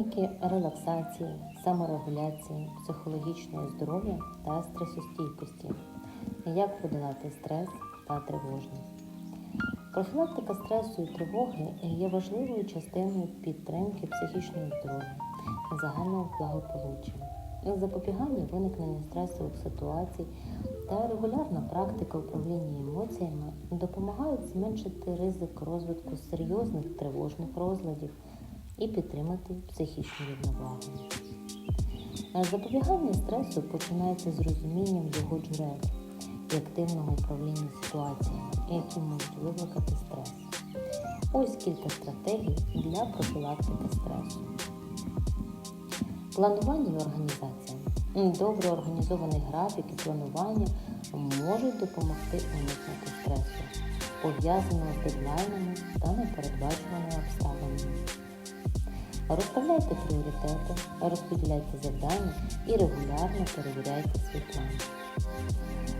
Техніки релаксації, саморегуляції, психологічного здоров'я та стресостійкості. Як подолати стрес та тривожність. Профілактика стресу і тривоги є важливою частиною підтримки психічного здоров'я, загального благополуччя, запобігання виникнення стресових ситуацій та регулярна практика управління емоціями допомагають зменшити ризик розвитку серйозних тривожних розладів і підтримати психічну рівновагу. Запобігання стресу починається з розумінням його джерел і активного управління ситуаціями, які можуть викликати стрес. Ось кілька стратегій для профілактики стресу. Планування і організація. Добре організований графік і планування можуть допомогти уникнути стресу, пов'язаного з дедлайнами та непередбачуваними обставинами. Розставляйте пріоритети, розподіляйте завдання і регулярно перевіряйте свій план.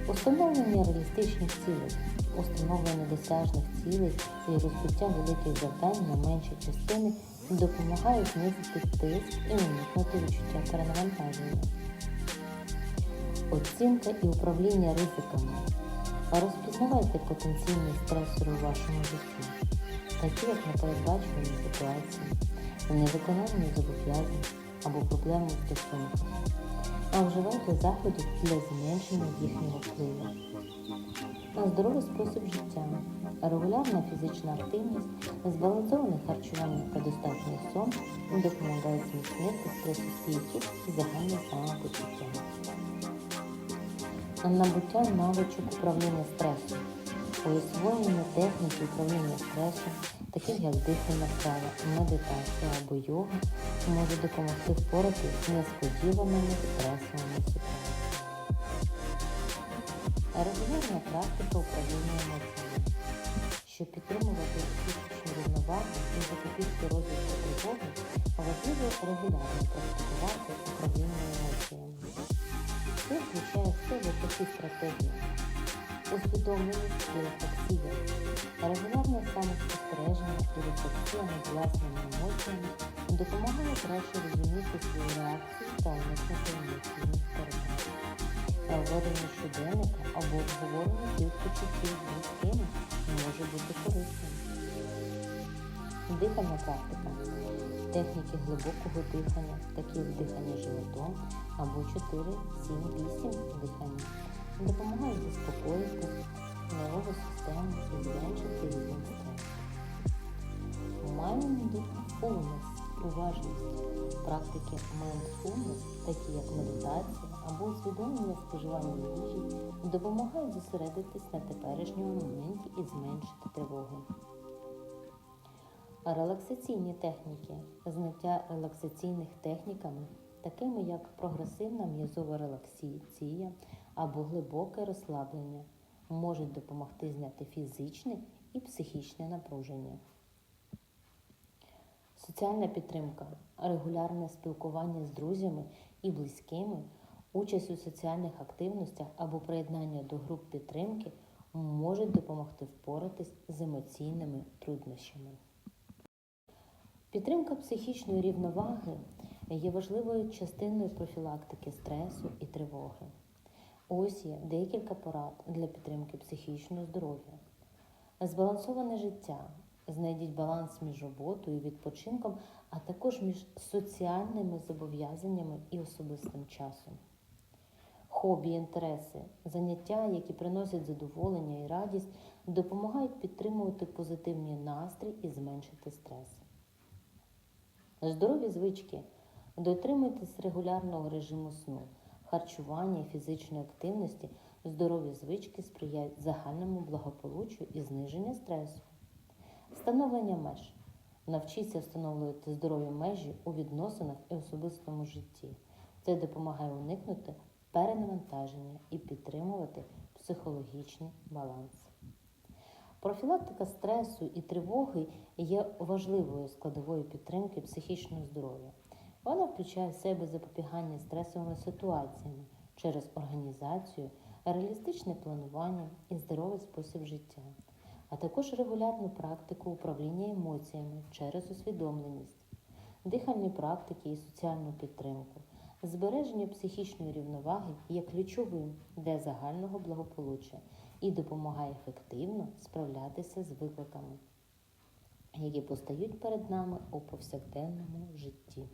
Установлення реалістичних цілей, установлення досяжних цілей і розбиття великих завдань на менші частини допомагають знизити тиск і уникнути відчуття перенавантаження. Оцінка і управління ризиками. Розпізнавайте потенційні стресори у вашому житті, такі як непередбачувані ситуації, невиконання зобов'язань або проблеми в стосунках, а вживайте заходів для зменшення їхнього впливу. На Здоровий спосіб життя, регулярна фізична активність, збалансоване харчування та достатній сон допомагають зміцнити стресостійкість і загальне самопочуття. Набуття навичок управління стресом, освоєння техніки управління стресом, таких як дихальна вправа, медитація або йога, може допомогти впоратися з несподіваними стресовими ситуаціями. Регулярна практика управління емоціями, щоб підтримувати психічну рівновагу і запобігти розвитку тривоги, важливо регулярно практикувати управління емоціями. Це включає в себе такі стратегії. Усвідомленість і рефлексія, регулярне самоспостереження і рефлексія над власними емоціями допомагає краще розуміти свою реакцію та уникнути емоційних перебувань. Ведення щоденника або обговорення почуттів з близькими може бути корисним. Дихальна практика. Техніки глибокого дихання, такі як дихання животом або 4-7-8 дихання, допомагають заспокоїти нервову систему і зменшити рівень стресу. Mindfulness – уважність. Практики mindfulness, такі як медитація або усвідомлення споживання їжі, допомагають зосередитись на теперішньому моменті і зменшити тривоги. Релаксаційні техніки, знаття релаксаційних техніками, такими як прогресивна м'язова релаксація або глибоке розслаблення, можуть допомогти зняти фізичне і психічне напруження. Соціальна підтримка, регулярне спілкування з друзями і близькими, участь у соціальних активностях або приєднання до груп підтримки можуть допомогти впоратись з емоційними труднощами. Підтримка психічної рівноваги є важливою частиною профілактики стресу і тривоги. Ось є декілька порад для підтримки психічного здоров'я. Збалансоване життя. Знайдіть баланс між роботою і відпочинком, а також між соціальними зобов'язаннями і особистим часом. Хобі, інтереси, заняття, які приносять задоволення і радість, допомагають підтримувати позитивний настрій і зменшити стрес. Здорові звички. Дотримуйтесь регулярного режиму сну, харчування фізичної активності. Здорові звички сприяють загальному благополуччю і зниженню стресу. Встановлення меж. Навчіться встановлювати здорові межі у відносинах і особистому житті. Це допомагає уникнути перенавантаження і підтримувати психологічний баланс. Профілактика стресу і тривоги є важливою складовою підтримки психічного здоров'я. Вона включає в себе запобігання стресовими ситуаціями через організацію, реалістичне планування і здоровий спосіб життя, а також регулярну практику управління емоціями через усвідомленість. дихальні практики і соціальну підтримку. Збереження психічної рівноваги є ключовим для загального благополуччя і допомагає ефективно справлятися з викликами, які постають перед нами у повсякденному житті.